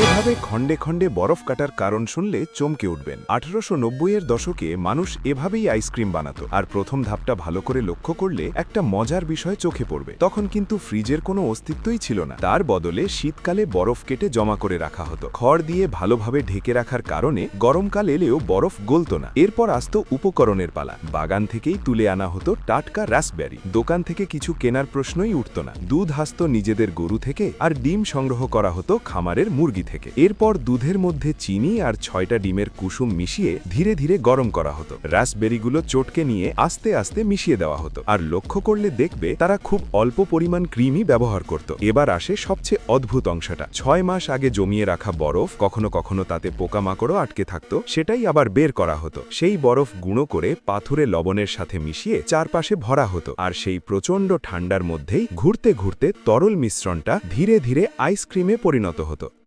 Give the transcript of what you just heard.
এভাবে খণ্ডে খণ্ডে বরফ কাটার কারণ শুনলে চমকে উঠবেন। আঠারোশো এর দশকে মানুষ এভাবেই আইসক্রিম বানাতো। আর প্রথম ধাপটা ভালো করে লক্ষ্য করলে একটা মজার বিষয় চোখে পড়বে। তখন কিন্তু ফ্রিজের কোনো অস্তিত্বই ছিল না। তার বদলে শীতকালে বরফ কেটে জমা করে রাখা হতো। খড় দিয়ে ভালোভাবে ঢেকে রাখার কারণে গরমকাল এলেও বরফ গলত না। এরপর আসত উপকরণের পালা। বাগান থেকেই তুলে আনা হতো টাটকা রাসবেরি দোকান থেকে কিছু কেনার প্রশ্নই উঠত না। দুধ হাসত নিজেদের গরু থেকে আর ডিম সংগ্রহ করা হতো খামারের মুরগি থেকে। এরপর দুধের মধ্যে চিনি আর ছয়টা ডিমের কুসুম মিশিয়ে ধীরে ধীরে গরম করা হতো। রাসবেরিগুলো চটকে নিয়ে আস্তে আস্তে মিশিয়ে দেওয়া হতো। আর লক্ষ্য করলে দেখবে, তারা খুব অল্প পরিমাণ ক্রিমই ব্যবহার করত। এবার আসে সবচেয়ে অদ্ভুত অংশটা। ছয় মাস আগে জমিয়ে রাখা বরফ কখনো কখনো তাতে পোকামাকড়ও আটকে থাকতো। সেটাই আবার বের করা হতো। সেই বরফ গুঁড়ো করে পাথুরে লবণের সাথে মিশিয়ে চারপাশে ভরা হতো। আর সেই প্রচণ্ড ঠান্ডার মধ্যেই ঘুরতে ঘুরতে তরল মিশ্রণটা ধীরে ধীরে আইসক্রিমে পরিণত হতো।